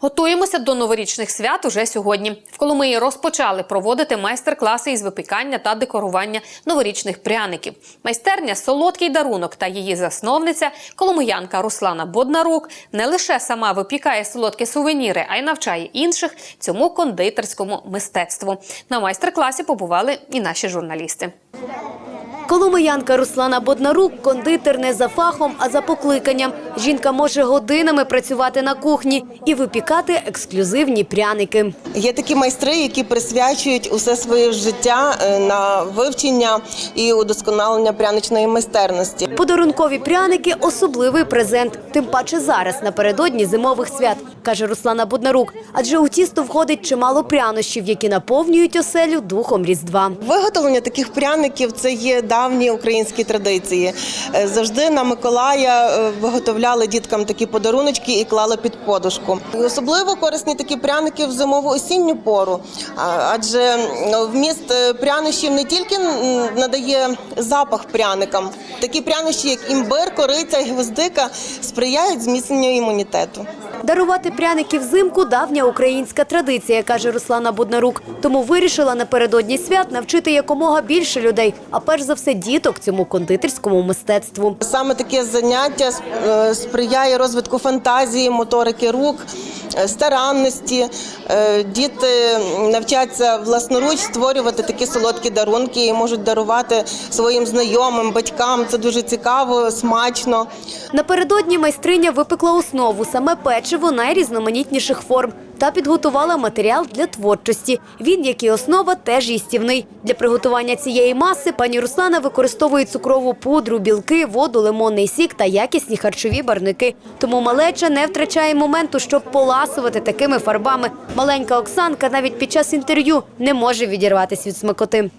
Готуємося до новорічних свят уже сьогодні. В Коломиї розпочали проводити майстер-класи із випікання та декорування новорічних пряників. Майстерня Солодкий дарунок та її засновниця, коломиянка Руслана Боднарук, не лише сама випікає солодкі сувеніри, а й навчає інших цьому кондитерському мистецтву. На майстер-класі побували і наші журналісти. Коломиянка Руслана Боднарук – кондитер не за фахом, а за покликанням. Жінка може годинами працювати на кухні і випікати ексклюзивні пряники. Є такі майстри, які присвячують усе своє життя е, на вивчення і удосконалення пряничної майстерності. Подарункові пряники – особливий презент. Тим паче зараз, напередодні зимових свят, каже Руслана Боднарук. Адже у тісто входить чимало прянощів, які наповнюють оселю духом Різдва. Виготовлення таких пряників це є давні українські традиції. Е, Завжди на Миколая е, виготовляли діткам такі подаруночки і клали під подушку. Особливо корисні такі пряники в зимову осінню пору, адже вміст е, прянощів не тільки надає запах пряникам, такі прянощі, як імбир, кориця гвоздика, сприяють зміцненню імунітету. Дарувати пряники взимку – давня українська традиція, каже Руслана Буднарук. Тому вирішила напередодні свят навчити якомога більше людей, а перш за все діток цьому кондитерському мистецтву. Саме таке заняття е, сприяє розвитку фантазії, моторики рук, старанності. Е, Діти навчаться власноруч створювати такі солодкі дарунки і можуть дарувати своїм знайомим, батькам. Це дуже цікаво, смачно. Напередодні майстриня випекла основу, саме печиво найрізноманітніших форм та підготувала матеріал для творчості. Він, як і основа, теж їстівний. Для приготування цієї маси пані Руслана використовує цукрову пудру, білки, воду, лимонний сік та якісні харчові барники. Тому малеча не втрачає моменту, щоб поласувати такими фарбами. Маленька Оксанка навіть під час інтерв'ю не може відірватися від смакоти.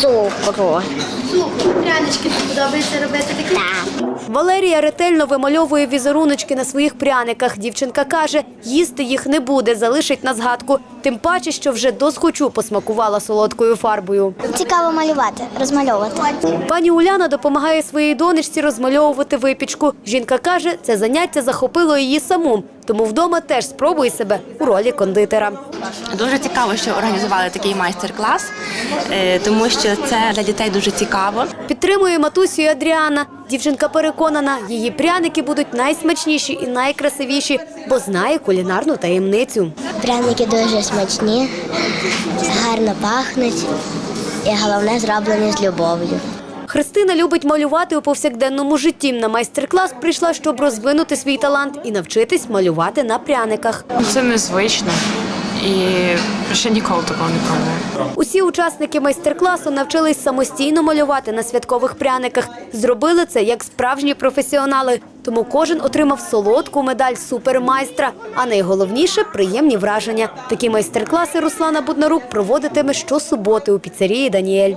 Супер. Прянички тобі подобається робити такі? Валерія ретельно вимальовує візеруночки на своїх пряниках. Дівчинка каже, їсти їх не буде, залишить на згадку. Тим паче, що вже досхочу посмакувала солодкою фарбою. Цікаво малювати, розмальовувати. Пані Уляна допомагає своїй донечці розмальовувати випічку. Жінка каже, це заняття захопило її саму, тому вдома теж спробує себе у ролі кондитера. Дуже цікаво, що організували такий майстер-клас, е, тому що це для дітей дуже цікаво. Підтримує матусю і Адріана. Дівчинка переконана, її пряники будуть найсмачніші і найкрасивіші, бо знає кулінарну таємницю. Пряники дуже смачні, гарно пахнуть і головне зроблені з любов'ю. Христина любить малювати у повсякденному житті. На майстер-клас прийшла, щоб розвинути свій талант і навчитись малювати на пряниках. Це незвично і ще ніколи такого не пробувала. Усі учасники майстер-класу навчились самостійно малювати на святкових пряниках. Зробили це як справжні професіонали. Тому кожен отримав солодку медаль супермайстра. А найголовніше приємні враження. Такі майстер-класи Руслана Буднарук проводитиме щосуботи у піцерії Даніель.